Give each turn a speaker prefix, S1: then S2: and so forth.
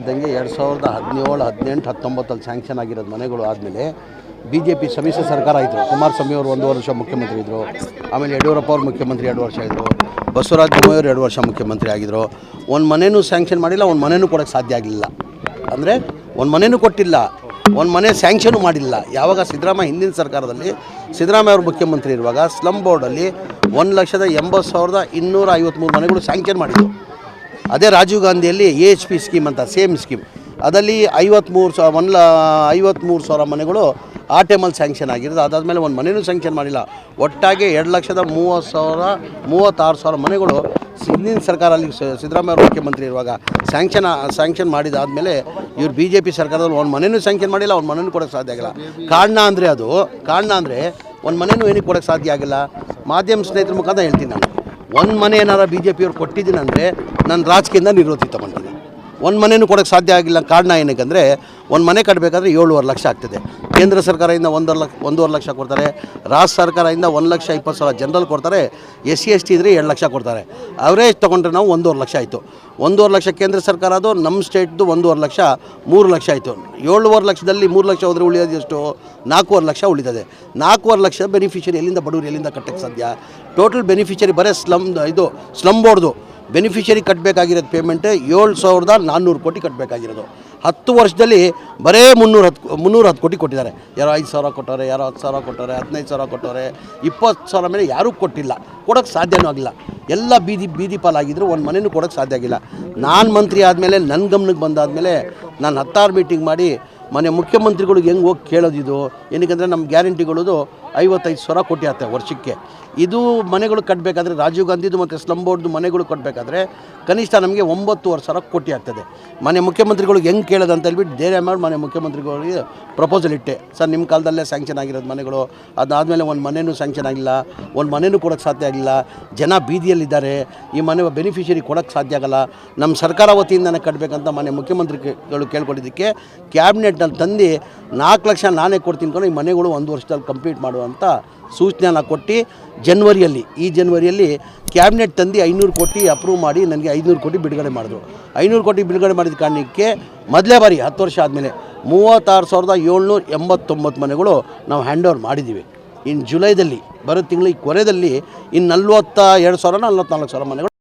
S1: ಇದ್ದಂಗೆ ಎರಡು ಸಾವಿರದ ಹದಿನೇಳು, ಹದಿನೆಂಟು, ಹತ್ತೊಂಬತ್ತಲ್ಲಿ ಸ್ಯಾಂಕ್ಷನ್ ಆಗಿರೋದು ಮನೆಗಳು ಆದಮೇಲೆ ಬಿ ಜೆ ಪಿ ಸಮ್ಮಿಶ್ರ ಸರ್ಕಾರ ಆಯಿತು. ಕುಮಾರಸ್ವಾಮಿ ಅವರು ಒಂದು ವರ್ಷ ಮುಖ್ಯಮಂತ್ರಿ ಇದ್ದರು ಆಮೇಲೆ ಯಡಿಯೂರಪ್ಪ ಅವರು ಮುಖ್ಯಮಂತ್ರಿ ಎರಡು ವರ್ಷ ಇದ್ದರು ಬಸವರಾಜ ಬೊಮ್ಮಾಯಿ ಎರಡು ವರ್ಷ ಮುಖ್ಯಮಂತ್ರಿ ಆಗಿದ್ದರು ಒಂದು ಮನೆಯೂ ಸ್ಯಾಂಕ್ಷನ್ ಮಾಡಿಲ್ಲ, ಒಂದು ಮನೆಯೂ ಕೊಡೋಕ್ಕೆ ಸಾಧ್ಯ ಆಗಲಿಲ್ಲ. ಅಂದರೆ ಒಂದು ಮನೆಯೂ ಕೊಟ್ಟಿಲ್ಲ, ಒಂದು ಮನೆ ಸ್ಯಾಂಕ್ಷನು ಮಾಡಿಲ್ಲ. ಯಾವಾಗ ಸಿದ್ದರಾಮಯ್ಯ ಹಿಂದಿನ ಸರ್ಕಾರದಲ್ಲಿ ಸಿದ್ದರಾಮಯ್ಯ ಅವರು ಮುಖ್ಯಮಂತ್ರಿ ಇರುವಾಗ ಸ್ಲಮ್ ಬೋರ್ಡಲ್ಲಿ ಒಂದು ಲಕ್ಷದ ಎಂಬತ್ತು ಸಾವಿರದ ಇನ್ನೂರ ಐವತ್ತ್ಮೂರು ಮನೆಗಳು ಸ್ಯಾಂಕ್ಷನ್ ಮಾಡಿದ್ದು ಅದೇ ರಾಜೀವ್ ಗಾಂಧಿಯಲ್ಲಿ ಎ ಎಚ್ ಪಿ ಸ್ಕೀಮ್ ಅಂತ ಸೇಮ್ ಸ್ಕೀಮ್ ಅದರಲ್ಲಿ ಐವತ್ತ್ಮೂರು ಸಾವಿರ ಒನ್ ಲ ಐವತ್ತ್ಮೂರು ಸಾವಿರ ಮನೆಗಳು ಆ ಟೈಮಲ್ಲಿ ಸ್ಯಾಂಕ್ಷನ್ ಆಗಿರೋದು. ಅದಾದಮೇಲೆ ಒಂದು ಮನೆಯೂ ಸ್ಯಾಂಕ್ಷನ್ ಮಾಡಿಲ್ಲ. ಒಟ್ಟಾಗಿ ಎರಡು ಲಕ್ಷದ ಮೂವತ್ತು ಸಾವಿರ, ಮೂವತ್ತಾರು ಸಾವಿರ ಮನೆಗಳು ಹಿಂದಿನ ಸರ್ಕಾರ ಅಲ್ಲಿ ಸಿದ್ದರಾಮಯ್ಯ ಮುಖ್ಯಮಂತ್ರಿ ಇರುವಾಗ ಸ್ಯಾಂಕ್ಷನ್ ಸ್ಯಾಂಕ್ಷನ್ ಮಾಡಿದಾದಮೇಲೆ ಇವರು ಬಿ ಜೆ ಪಿ ಸರ್ಕಾರದಲ್ಲಿ ಒಂದು ಮನೆಯೂ ಸ್ಯಾಂಕ್ಷನ್ ಮಾಡಿಲ್ಲ, ಒಂದು ಮನೆಯೂ ಕೊಡೋಕ್ಕೆ ಸಾಧ್ಯ ಆಗಿಲ್ಲ. ಕಾರಣ ಅಂದರೆ ಅದು, ಕಾರಣ ಅಂದರೆ ಒಂದು ಮನೆಯೂ ಏನಕ್ಕೆ ಕೊಡೋಕ್ಕೆ ಸಾಧ್ಯ ಆಗಿಲ್ಲ. ಮಾಧ್ಯಮ ಸ್ನೇಹಿತರ ಮುಖಾಂತರ ಹೇಳ್ತೀನಿ ನಾನು. ಒಂದು ಮನೆ ಏನಾರ ಬಿ ಜೆ ಪಿಯವ್ರು ಕೊಟ್ಟಿದ್ದೀನಿ ಅಂದರೆ ನಾನು ರಾಜಕೀಯದಿಂದ ನಿರೋಧಿ ತಗೊಂತೀನಿ ಒಂದು ಮನೆಯೂ ಕೊಡೋಕ್ಕೆ ಸಾಧ್ಯ ಆಗಿಲ್ಲ ಕಾರಣ ಏನಕ್ಕೆ ಒಂದು ಮನೆ ಕಟ್ಟಬೇಕಾದ್ರೆ ಏಳುವರೆ ಲಕ್ಷ ಆಗ್ತದೆ. ಕೇಂದ್ರ ಸರ್ಕಾರದಿಂದ ಒಂದೂವರೆ ಲಕ್ಷ ಒಂದೂವರೆ ಲಕ್ಷ ಕೊಡ್ತಾರೆ. ರಾಜ್ಯ ಸರ್ಕಾರದಿಂದ ಒಂದು ಲಕ್ಷ ಇಪ್ಪತ್ತು ಸಾವಿರ ಜನರಲ್ ಕೊಡ್ತಾರೆ. ಎಸ್ ಸಿ ಎಸ್ ಟಿ ಇದ್ದರೆ ಎರಡು ಲಕ್ಷ ಕೊಡ್ತಾರೆ. ಅವರೇಜ್ ತೊಗೊಂಡ್ರೆ ನಾವು ಒಂದೂವರೆ ಲಕ್ಷ ಆಯಿತು. ಒಂದೂವರೆ ಲಕ್ಷ ಕೇಂದ್ರ ಸರ್ಕಾರ ಅದು ನಮ್ಮ ಸ್ಟೇಟ್ದು ಒಂದೂವರೆ ಲಕ್ಷ, ಮೂರು ಲಕ್ಷ ಆಯಿತು. ಏಳುವರೆ ಲಕ್ಷದಲ್ಲಿ ಮೂರು ಲಕ್ಷ ಹೋದರೆ ಉಳಿಯೋದು ಎಷ್ಟು? ನಾಲ್ಕೂವರೆ ಲಕ್ಷ ಉಳಿತದೆ. ನಾಲ್ಕೂವರೆ ಲಕ್ಷ ಬೆನಿಫಿಷರಿ ಎಲ್ಲಿಂದ ಬಡವರು ಎಲ್ಲಿಂದ ಕಟ್ಟಕ್ಕೆ ಸಾಧ್ಯ? ಟೋಟಲ್ ಬೆನಿಫಿಷರಿ ಬರೀ ಸ್ಲಮ್ ಇದು ಸ್ಲಮ್ ಬೋರ್ಡ್ದು ಬೆನಿಫಿಷರಿ ಕಟ್ಟಬೇಕಾಗಿರೋದು ಪೇಮೆಂಟ್ ಏಳು ಸಾವಿರದ ನಾನ್ನೂರು ಕೋಟಿ ಕಟ್ಟಬೇಕಾಗಿರೋದು ಹತ್ತು ವರ್ಷದಲ್ಲಿ ಬರೇ ಮುನ್ನೂರು ಹತ್ತು ಮುನ್ನೂರು ಹತ್ತು ಕೋಟಿ ಕೊಟ್ಟಿದ್ದಾರೆ. ಯಾರೋ ಐದು ಸಾವಿರ ಕೊಟ್ಟವ್ರೆ, ಯಾರೋ ಹತ್ತು ಸಾವಿರ ಕೊಟ್ಟವ್ರೆ, ಹದಿನೈದು ಸಾವಿರ ಕೊಟ್ಟವ್ರೆ, ಇಪ್ಪತ್ತು ಸಾವಿರ ಮೇಲೆ ಯಾರೂ ಕೊಟ್ಟಿಲ್ಲ. ಕೊಡೋಕ್ಕೆ ಸಾಧ್ಯವೂ ಆಗಿಲ್ಲ. ಎಲ್ಲ ಬೀದಿ ಬೀದಿ ಪಾಲಾಗಿದ್ದರೂ ಒಂದು ಮನೆಯೂ ಕೊಡೋಕ್ಕೆ ಸಾಧ್ಯ ಆಗಿಲ್ಲ. ನಾನು ಮಂತ್ರಿ ಆದಮೇಲೆ ನನ್ನ ಗಮನಕ್ಕೆ ಬಂದಾದಮೇಲೆ, ನಾನು ಹತ್ತಾರು ಮೀಟಿಂಗ್ ಮಾಡಿ ಮನೆ ಮುಖ್ಯಮಂತ್ರಿಗಳಿಗೆ ಹೆಂಗೆ ಹೋಗಿ ಕೇಳೋದಿದು ಏನಕ್ಕೆ ನಮ್ಮ ಗ್ಯಾರಂಟಿಗಳದು ಐವತ್ತೈದು ಸಾವಿರ ಕೋಟಿ ಆಗ್ತವೆ ವರ್ಷಕ್ಕೆ. ಇದು ಮನೆಗಳು ಕಟ್ಟಬೇಕಾದ್ರೆ ರಾಜೀವ್ ಗಾಂಧಿದು ಮತ್ತು ಸ್ಲಮ್ ಬೋರ್ಡ್ದು ಮನೆಗಳು ಕಟ್ಟಬೇಕಾದ್ರೆ ಕನಿಷ್ಠ ನಮಗೆ ಒಂಬತ್ತುವರೆ ಸಾವಿರ ಕೋಟಿ ಆಗ್ತದೆ. ಮನೆ ಮುಖ್ಯಮಂತ್ರಿಗಳಿಗೆ ಹೆಂಗೆ ಕೇಳೋದು ಅಂತ ಹೇಳ್ಬಿಟ್ಟು ಧೈರ್ಯ ಮಾಡಿ ಮನೆ ಮುಖ್ಯಮಂತ್ರಿಗಳಿಗೆ ಪ್ರಪೋಸಲ್ ಇಟ್ಟೆ. ಸರ್ ನಿಮ್ಮ ಕಾಲದಲ್ಲೇ ಸ್ಯಾಂಕ್ಷನ್ ಆಗಿರೋದು ಮನೆಗಳು. ಅದಾದಮೇಲೆ ಒಂದು ಮನೆಯೂ ಸ್ಯಾಂಕ್ಷನ್ ಆಗಿಲ್ಲ. ಒಂದು ಮನೆಯೂ ಕೊಡೋಕ್ಕೆ ಸಾಧ್ಯ ಆಗಿಲ್ಲ. ಜನ ಬೀದಿಯಲ್ಲಿದ್ದಾರೆ. ಈ ಮನೆ ಬೆನಿಫಿಷರಿ ಕೊಡೋಕ್ಕೆ ಸಾಧ್ಯ ಆಗಲ್ಲ. ನಮ್ಮ ಸರ್ಕಾರ ವತಿಯಿಂದನೇ ಕಟ್ಟಬೇಕಂತ ಮನೆ ಮುಖ್ಯಮಂತ್ರಿಗಳು ಕೇಳ್ಕೊಂಡಿದ್ದಕ್ಕೆ ಕ್ಯಾಬಿನೆಟ್ನಲ್ಲಿ ತಂದು ನಾಲ್ಕು ಲಕ್ಷ ನಾನೇ ಕೊಡ್ತೀನಿ ಕೊಂಡು ಈ ಮನೆಗಳು ಒಂದು ವರ್ಷದಲ್ಲಿ ಕಂಪ್ಲೀಟ್ ಮಾಡುವಂಥ ಸೂಚನೆನ ಕೊಟ್ಟು ಜನ್ವರಿಯಲ್ಲಿ, ಈ ಜನ್ವರಿಯಲ್ಲಿ ಕ್ಯಾಬಿನೆಟ್ ತಂದು ಐನೂರು ಕೋಟಿ ಅಪ್ರೂವ್ ಮಾಡಿ ನನಗೆ ಐನೂರು ಕೋಟಿ ಬಿಡುಗಡೆ ಮಾಡಿದ್ರು. ಐನೂರು ಕೋಟಿ ಬಿಡುಗಡೆ ಮಾಡಿದ ಕಾರಣಕ್ಕೆ ಮೊದಲೇ ಬಾರಿ ಹತ್ತು ವರ್ಷ ಆದಮೇಲೆ ಮೂವತ್ತಾರು ಸಾವಿರದ ಏಳ್ನೂರ ಎಂಬತ್ತೊಂಬತ್ತು ಮನೆಗಳು ನಾವು ಹ್ಯಾಂಡ್ ಓವರ್ ಮಾಡಿದ್ದೀವಿ. ಇನ್ನು ಜುಲೈದಲ್ಲಿ ಬರೋ ತಿಂಗಳು, ಈ ಕೊನೆಯಲ್ಲಿ ಇನ್ನು ನಲ್ವತ್ತ ಎರಡು ಸಾವಿರ, ನಲ್ವತ್ನಾಲ್ಕು ಸಾವಿರ ಮನೆಗಳು